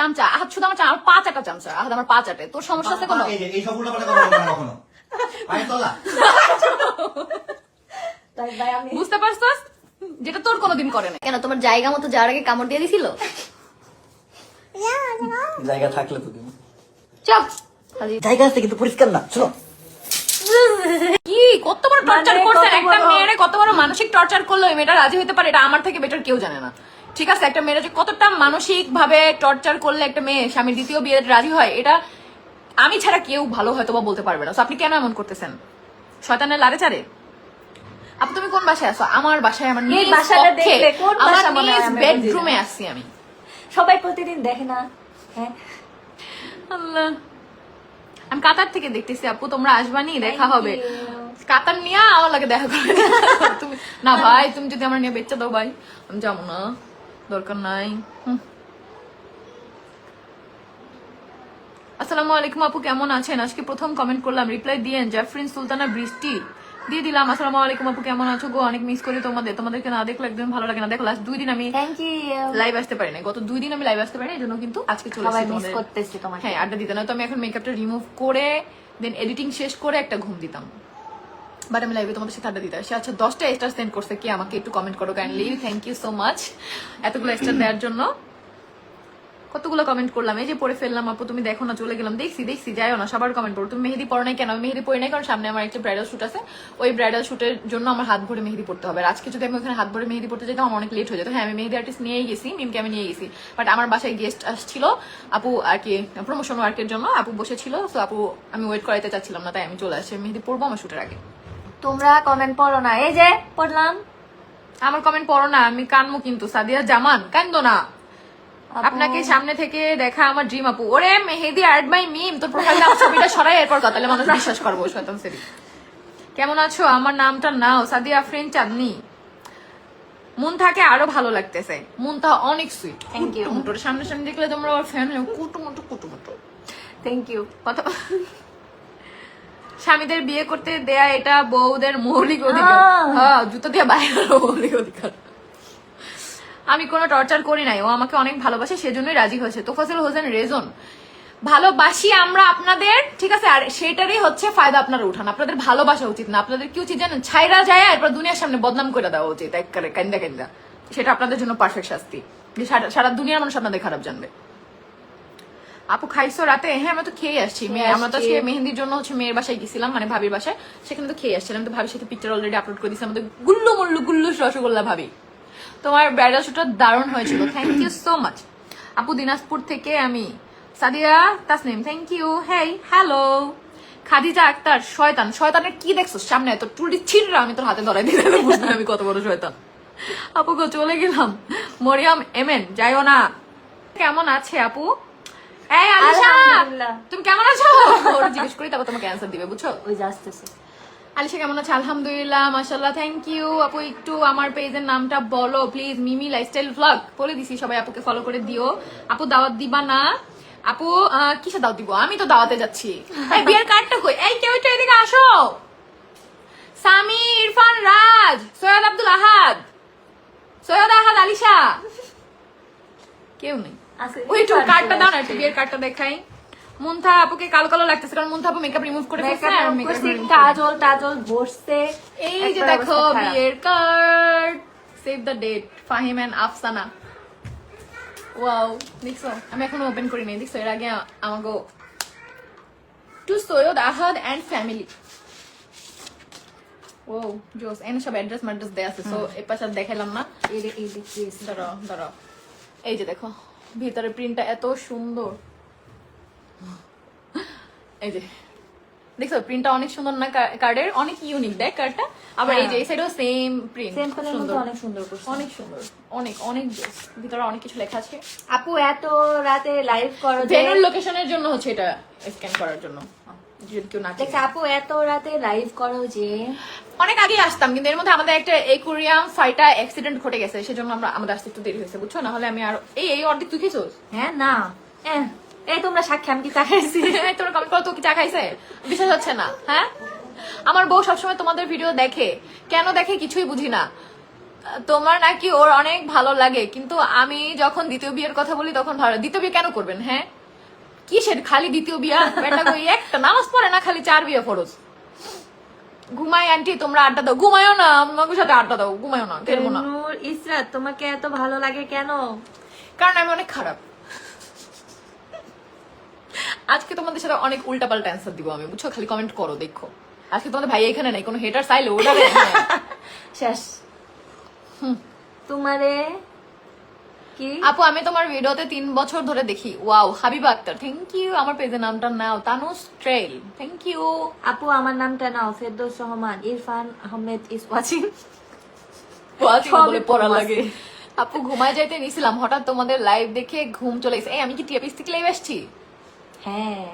চামচা আহাত শুধু আমার চা- আমার পা চামচা আহাত আমার পা চাটে তোর সমস্যা আছে কোনো? এই সব কখনো। পায়ের তলা। তাই ভাই আমি বুঝতে পারছস? যেটা তোর কোনোদিন করে না কেন তোমার জায়গা মতো যাওয়ার আগে কামড় দিয়ে দিছিল? জায়গা থাকলে তো চপ জায়গা আছে কিন্তু পরিষ্কার না শোনো কি কত বড় টর্চার করছেন কত একটা বড়- মেয়েরে কত বড় মানসিক টর্চার করল ওই মেয়েটা রাজি হতে পারে এটা আমার থেকে বেটার কেউ জানে না। ঠিক আছে একটা মেয়েরা যে কতটা মানসিক ভাবে টর্চার করলে একটা মেয়ে স্বামীর দ্বিতীয় বিয়ে রাজি হয় এটা আমি ছাড়া কেউ ভালো হয়তো বা বলতে পারবে না। আপনি কেন এমন করতেছেন? শয়তানের লারে চারে? আপু তুমি কোন বাসায় আছো? আমার বাসায় আমার নিজ বাসাটা কক্ষে, কোন বাসা মনে হয় বেডরুমে আসছি আমি। সবাই প্রতিদিন দেখে না হ্যাঁ? আল্লাহ। আমি কাতার থেকে দেখতেছি আপু তোমরা আসবানি দেখা হবে। কাতার নিয়ে আমার লাগে দেখা করে। তুমি না ভাই তুমি যদি আমার নিয়ে বেচা দাও ভাই আমি যাব না। দরকার নাই। আসসালামু আলাইকুম আপু কেমন আছেন? আজকে প্রথম কমেন্ট করলাম রিপ্লাই দিয়েন জাফরিন সুলতানা বৃষ্টি। দিয়ে দিলাম আসসালামু আলাইকুম আপু কেমন আছো গো? অনেক মিস করি তোমাদের। তোমাদেরকে না দেখলে একদম ভালো লাগে না? দেখো লাস্ট দুই দিন আমি লাইভ আসতে পারি না গত দুই দিন আমি লাইভ আসতে পারি না এই জন্য কিন্তু আজকে চলে এসেছি মিস করতেছি তোমাকে। হ্যাঁ আড্ডা দিতে। না তো আমি এখন মেকআপটা রিমুভ করে দেন এডিটিং শেষ করে একটা ঘুম দিতাম। বাট আমি লাইভে তোমাদের সাথে আড্ডা দিতে আসি। আচ্ছা দশটা স্টার সেন্ড করছে কি? আমাকে একটু কমেন্ট করো kindly thank you so much এতগুলো স্টার দেওয়ার জন্য। কতগুলো কমেন্ট করলাম? এই যে পড়ে ফেললাম, আপু, তুমি দেখো না, চলে গেলাম। দেখছি দেখছি, যাইও না, সবার কমেন্ট পড়ো। তুমি মেহেদি পড়ো নাই কেন? আমি মেহেদি পড়ি নাই কারণ সামনে আমার একটা ব্রাইডাল শুট আছে। ওই ব্রাইডাল শুটের জন্য আমার হাত ভরে মেহেদি পড়তে হবে। আজকে যদি আমি ওখানে হাত ভরে মেহেদি পড়তে যেতাম, আমার অনেক লেট হয়ে যেত। হ্যাঁ আমি মেহেদি আর্টিস্ট নিয়েই গেছি মিমকে আমি নিয়ে গেছি। বাট আমার বাসায় গেস্ট আসছিল, আপু, আর কি প্রমোশন ওয়ার্কের জন্য। আপু বসেছিল তো আপু, আমি ওয়েট করাইতে চাচ্ছিলাম না, তাই আমি চলে আসছি মেহেদি পড়ব আমার শুটের আগে। তোমরা কমেন্ট পড়ো না। এই যে পড়লাম। আমার কমেন্ট পড়ো না আমি কানমু কিন্তু সাদিয়া জামান কান্দো না। আপনাকে সামনে থেকে দেখা আমার ড্রিম আপু। ওরে মেহেদি আর্ট বাই মিম তোর প্রোফাইল নাম ছবিটা সরাই এরপর কথা তাহলে মানুষ বিশ্বাস করব শয়তান সেরি কেমন আছো? আমার নামটা নাও সাদিয়া আফরিন চাঁদনি মুনথাকে আরও ভালো লাগতেছে। মুনথা অনেক সুইট Thank ইউ সামনে সামনে দেখলে তোমরা ওর ফ্যান কুটু মুটু কুটু মুটু থ্যাংক ইউ কথা স্বামীদের বিয়ে করতে দেয়া এটা বউদের মৌলিক অধিকার। হ্যাঁ। জুতো দিয়ে বাইরে মৌলিক অধিকার। আমি কোনো টর্চার করি নাই ও আমাকে অনেক ভালোবাসে সেজন্যই রাজি হয়েছে। তোফাজুল হোসেন রেজন ভালোবাসি আমরা আপনাদের ঠিক আছে আর সেটারই হচ্ছে ফায়দা আপনারা উঠান। আপনাদের ভালোবাসা উচিত না আপনাদের কি উচিত জানেন? ছাইরা যায় এরপর দুনিয়ার সামনে বদনাম করে দেওয়া উচিত একবারে কান্দা কান্দা। সেটা আপনাদের জন্য পারফেক্ট শাস্তি। যে সারা- সারা দুনিয়ার মানুষ আপনাদের খারাপ জানবে। আপু খাইছো রাতে? হ্যাঁ আমরা তো খেয়ে আসছি। মেয়ে আমরা তো আজকে মেহেন্দির জন্য হচ্ছে মেয়ের বাসায় গেছিলাম মানে ভাবির বাসায়। সেখানে তো খেয়ে আসছিলাম। তো ভাবির সাথে পিকচার অলরেডি আপলোড করে দিয়েছি আমাদের গুল্লু মুল্লু গুল্লু রসগোল্লা ভাবি। তোমার ব্রাইডাল শুটটা দারুণ হয়েছিল। থ্যাংক ইউ সো মাচ আপু দিনাজপুর থেকে আমি Sadia Tasnim thank you hey hello Khadija Akhter শয়তান। শয়তানের কি দেখছ সামনে এত টুলি ছিড়রা? আমি তোর হাতে ধরাই দিতে বুঝবে আমি কত বড় শয়তান। আপু গো চলে গেলাম। মরিয়াম এমেন যাইও না। কেমন আছে আপু? এই আলিশা! তুমি কেমন আছো? ওরা জিজ্ঞেস করি তারপর তোমাকে অ্যান্সার দিবে বুঝছ? ওই যে আসতেছে। আলিশা কেমন আছে? আলহামদুলিল্লাহ মাশাল্লাহ থ্যাংক ইউ আপু একটু আমার পেজের নামটা বলো প্লিজ মিমি লাইফস্টাইল ভ্লগ বলে দিছি সবাই আপুকে ফলো করে দিও। আপু দাওয়াত দিবা না। আপু কিসে দাওয়াত দিব? আমি তো দাওয়াতে যাচ্ছি। এই বিয়ের কার্ডটা কই? এই কেউ একটু এদিকে আসো। সামি ইরফান রাজ সৈয়দ আব্দুল আহাদ। সৈয়দ আহাদ আলিশা। কেউ নেই। ওই একটু কার্ডটা দাও না একটু বিয়ের কার্ডটা দেখাই। মুন্থা আপুকে কালো কালো লাগতেছে কারণ মুন্থা আপু মেকআপ রিমুভ করে ফেলছে। আর করে- কাজল টাজল বসছে। এই যে দেখো বিয়ের card save the date Fahim and Afsana wow দেখছ? আমি এখনও ওপেন করিনি দেখছ? এর আগে আমাকে to Syed Ahad and family ও জোস এনে সব অ্যাড্রেস ম্যাড্রেস দেয়া আছে। সো এ পাশে না। এই যে- এই যে দাঁড়াও দাঁড়াও। এই যে দেখো। ভিতরে প্রিন্টটা এত সুন্দর। এই যে দেখছ প্রিন্টটা অনেক সুন্দর না কার্ডের অনেক ইউনিক দেখ কার্ডটা আবার এই যে এই সাইডও সেম প্রিন্ট সেম কালার সুন্দর মধ্যে অনেক সুন্দর করছে। অনেক সুন্দর অনেক অনেক জোস ভিতরে অনেক কিছু লেখা আছে। আপু এত রাতে লাইভ করো ভেনুর লোকেশনের জন্য হচ্ছে এটা স্ক্যান করার জন্য। যদি কেউ না চেনে। আপু এত রাতে লাইভ করো যে। অনেক আগে আসতাম কিন্তু এর মধ্যে আমাদের একটা একুরিয়াম ফাইটা অ্যাক্সিডেন্ট ঘটে গেছে সেজন্য আমরা আমাদের আসতে একটু দেরি হয়েছে বুঝছ? না হলে আমি আর এই এই অর্ধেক তুই খেয়েছোস হ্যাঁ না। এই তোমরা সাক্ষী আমি কি চাকাইছি এই তোমরা কমেন্ট করো তো কি চা খাইছে? বিশ্বাস হচ্ছে না হ্যাঁ? আমার বউ সবসময় তোমাদের ভিডিও দেখে। কেন দেখে কিছুই বুঝি না। তোমার নাকি ওর অনেক ভালো লাগে কিন্তু আমি যখন দ্বিতীয় বিয়ের কথা বলি তখন ভালো দ্বিতীয় বিয়ে কেন করবেন হ্যাঁ? কিসের খালি দ্বিতীয় বিয়া? বেটা কই একটা নামাজ পড়ে না খালি চার বিয়ে ফরজ? ঘুমাই আন্টি তোমরা আড্ডা দাও। ঘুমায়ও না আমাকে সাথে আড্ডা দাও। ঘুমায়ও না খেলব না। ইসরাত তোমাকে এত ভালো লাগে কেন? কারণ আমি অনেক খারাপ। আজকে তোমাদের সাথে অনেক উল্টাপাল্টা অ্যান্সার দিব আমি বুঝছ? খালি কমেন্ট করো দেখো। আজকে তোমাদের ভাই এখানে নাই কোনো হেটার চাইলে ওটা শেষ। তোমারে কি? আপু আমি তোমার ভিডিওতে তিন বছর ধরে দেখি। Wow Habiba Akhter. Thank you আমার পেজের নামটা নাও। তানুস ট্রেল থ্যাংক ইউ আপু আমার নামটা নাও। ফেরদৌস রহমান ইরফান আহমেদ ইজ ওয়াচিং বলে পড়া লাগে। আপু ঘুমায় যাইতে নিছিলাম। হঠাৎ তোমাদের লাইভ দেখে ঘুম চলে গেছে। এই আমি কি টিয়াপিস থেকে লাইভ আসছি? হ্যাঁ।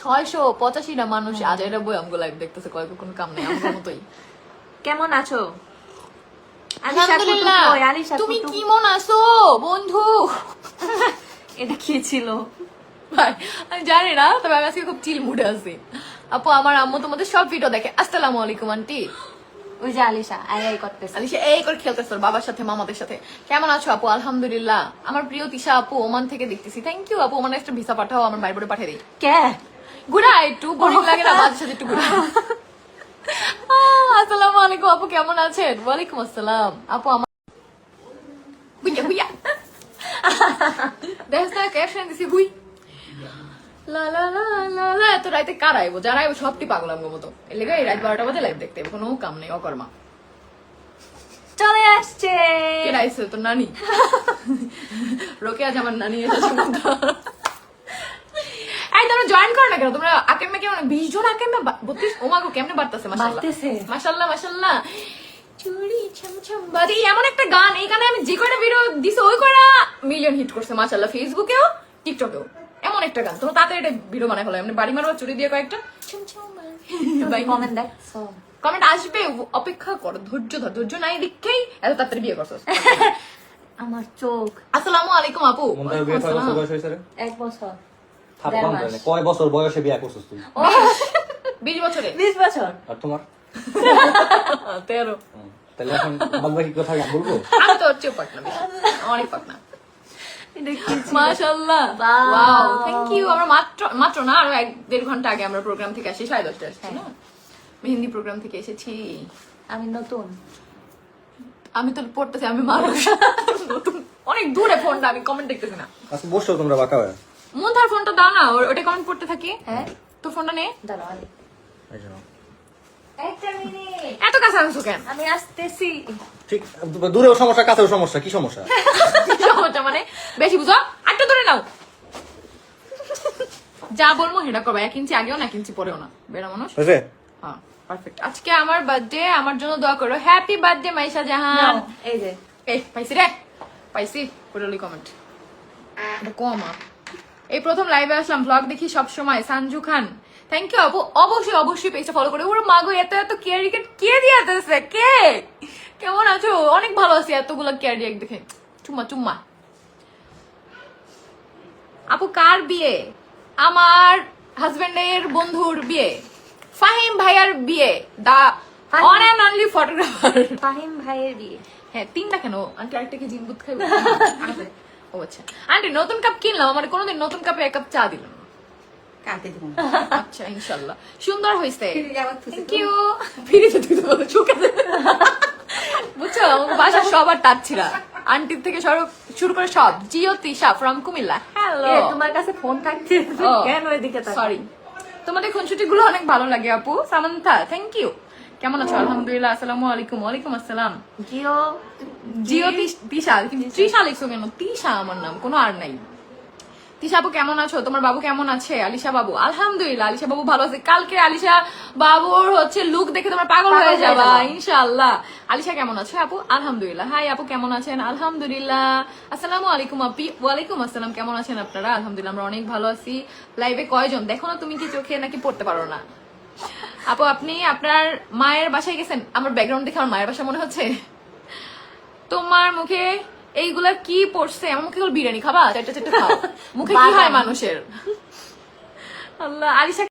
ছয়শো পঁচাশিটা মানুষ আজাইরা বই আমগো লাইভ দেখতেছে। কয়েক কোনো কাম নেই আমার মতোই। কেমন আছো? আলহামদুলিল্লাহ। তুমি কেমন আছো? বন্ধু। এটা কি ছিল? ভাই আমি জানি না তবে আমি আজকে খুব চিল মুডে আছি। আপু আমার আম্মু তোমাদের সব ভিডিও দেখে। আসসালামু আলাইকুম আন্টি। ওই যে আলিশা আই আই করতেছে। আলিশা এই করে খেলতেছে বাবার সাথে মামাদের সাথে। কেমন আছো আপু? আলহামদুলিল্লাহ। আমার প্রিয় তিশা আপু ওমান থেকে দেখতেছি। থ্যাংক ইউ আপু। ওমান একটা ভিসা পাঠাও আমার বাইরে পাঠিয়ে দিই। কে? ঘুরা একটু বোরিং লাগে না একটু ঘুরা আসসালামু আলাইকুম আপু কেমন আছেন? ওয়ালাইকুম আসসালাম। আপু আমার হুইয়া হুইয়া দেখ না ক্যাপশন দিছি হুই লা লা লা লা লা এত রাইতে কার আইবো? যারা আইবো সবটি পাগল আমগো মতো এই রাত বারোটা বাজে লাইভ দেখতে কোনো কাম নেই অকর্মা। চলে আসছে। কে তোর নানি? রোকে আজ আমার নানি এসেছে এই তোমরা জয়েন করো না কেন? তোমরা আকেমে কেমন? বিশ জন আকেমে বত্রিশ? ওমাগো কেমনে বাড়তেছে মাসাল্লাহ মাসাল্লাহ মাসাল্লাহ চুরি বাজে এমন একটা গান এই গানে আমি যে কয়টা ভিডিও দিছি ওই কয়টা মিলিয়ন হিট করছে মাসাল্লাহ ফেসবুকেও টিকটকেও এমন একটা গান। তোমরা তাড়াতাড়ি একটা ভিডিও বানাই ফেলো। এমনি বাড়ি মারবা চুরি দিয়ে কয়েকটা। কমেন্ট দেখছ কমেন্ট আসবে অপেক্ষা করো ধৈর্য ধর ধৈর্য নাই দেখেই এত তাড়াতাড়ি বিয়ে করছ। আমার চোখ। আসসালামু আলাইকুম আপু। এক বছর। নে। কয় বছর বয়সে বিয়ে করছিস তুই? বিশ বছরে। বিশ বছর। আর তোমার? তেরো। তাহলে এখন বাদ বাকি কথা বলব? আমি তো অনেক. ওয়াও থ্যাংক ইউ আমরা মাত্র মাত্র না আরও এক দেড় ঘণ্টা আগে আমরা প্রোগ্রাম থেকে আসি সাড়ে দশটা আসছি না? মেহেন্দি প্রোগ্রাম থেকে এসেছি। আমি নতুন। আমি তো পড়তেছি আমি মানুষ নতুন। অনেক দূরে ফোনটা আমি কমেন্ট দেখতেছি না। আজকে বসছো তোমরা বাঁকা হয়ে। মন্থার ফোনটা দাও না ওর- ওটা কমেন্ট পড়তে থাকি। হ্যাঁ। তোর ফোনটা নে। দাঁড়াও এত কাছে আনছো কেন? আমি আসতেছি। ঠিক দূরেও সমস্যা কাছেও সমস্যা কি সমস্যা? সমস্যা মানে বেশি বুঝো আটটা ধরে নাও। যা বলব সেটা করব এক ইঞ্চি আগেও না এক ইঞ্চি পরেও না। বেড়া মানুষ? হ্যাঁ পারফেক্ট আজকে আমার বার্থডে আমার জন্য দোয়া করো। Happy birthday Maisha Jahan. এই যে। এই পাইছি রে। পাইছি পুরোলি কমেন্ট এটা কম। এই প্রথম লাইভে আসলাম ব্লগ দেখি সব সময় সানজু খান। থ্যাংক ইউ আপু। অবশ্যই অবশ্যই পেজটা ফলো করে ওর মাগো এত এত কেয়ার রিকেট কে দিয়ে কে? কেমন আছো? অনেক ভালো আছি এতগুলো কেয়ার রিকেট দেখে। চুম্মা চুম্মা। আপু কার বিয়ে? আমার হাজবেন্ডের বন্ধুর বিয়ে। ফাহিম ভাইয়ার বিয়ে। The one and only photographer Fahim ভাইয়ের বিয়ে। হ্যাঁ তিনটা কেন? আন্টি আরেকটা কি জিন বুধ খাইবে? ও আচ্ছা। আন্টি নতুন কাপ কিনলাম আমার কোনোদিন নতুন কাপে এক কাপ চা। দিব আচ্ছা ইনশাল্লাহ। সুন্দর হয়েছে থ্যাংক ইউ তো বলো বুঝছ? বাসা সবার টাচ্ছিলা আন্টির থেকে শুরু শুরু করে সব। জিও তিশা ফ্রম কুমিল্লা। হ্যালো তোমার কাছে ফোন থাকছে। কেন এদিকে সরি তোমাদের খুনসুটি গুলো অনেক ভালো লাগে আপু। সামান্থা থ্যাংক ইউ কেমন আছো? আলহামদুলিল্লাহ আসসালামু আলাইকুম। ওয়ালাইকুম আসসালাম। জিও? জিও তিশ- কিন্তু তৃষা লিখছো কেন? তিশা আমার নাম কোনো আর নাই। তিশা আপু কেমন আছো? তোমার বাবু কেমন আছে? আলিশা বাবু আলহামদুলিল্লাহ আলিশা বাবু ভালো আছে। কালকে আলিশা বাবুর হচ্ছে লুক দেখে তোমার পাগল হয়ে যাবা যাবা। ইনশাআল্লাহ। আলিশা কেমন আছে আপু? আলহামদুলিল্লাহ। হাই আপু কেমন আছেন? আলহামদুলিল্লাহ। আসসালামু আলাইকুম আপি ওয়ালাইকুম আসসালাম কেমন আছেন আপনারা? আলহামদুলিল্লাহ আমরা অনেক ভালো আছি। লাইভে কয়জন? দেখো না তুমি কি চোখে নাকি পড়তে পারো না। আপু আপনি আপনার মায়ের বাসায় গেছেন? আমার ব্যাকগ্রাউন্ড দেখে আমার মায়ের বাসা মনে হচ্ছে। তোমার মুখে এইগুলা কি পড়ছে? আমার মুখে বিরিয়ানি খাবা? চারটা চারটা খাও। মুখে কি হয় মানুষের? আল্লাহ আলিশা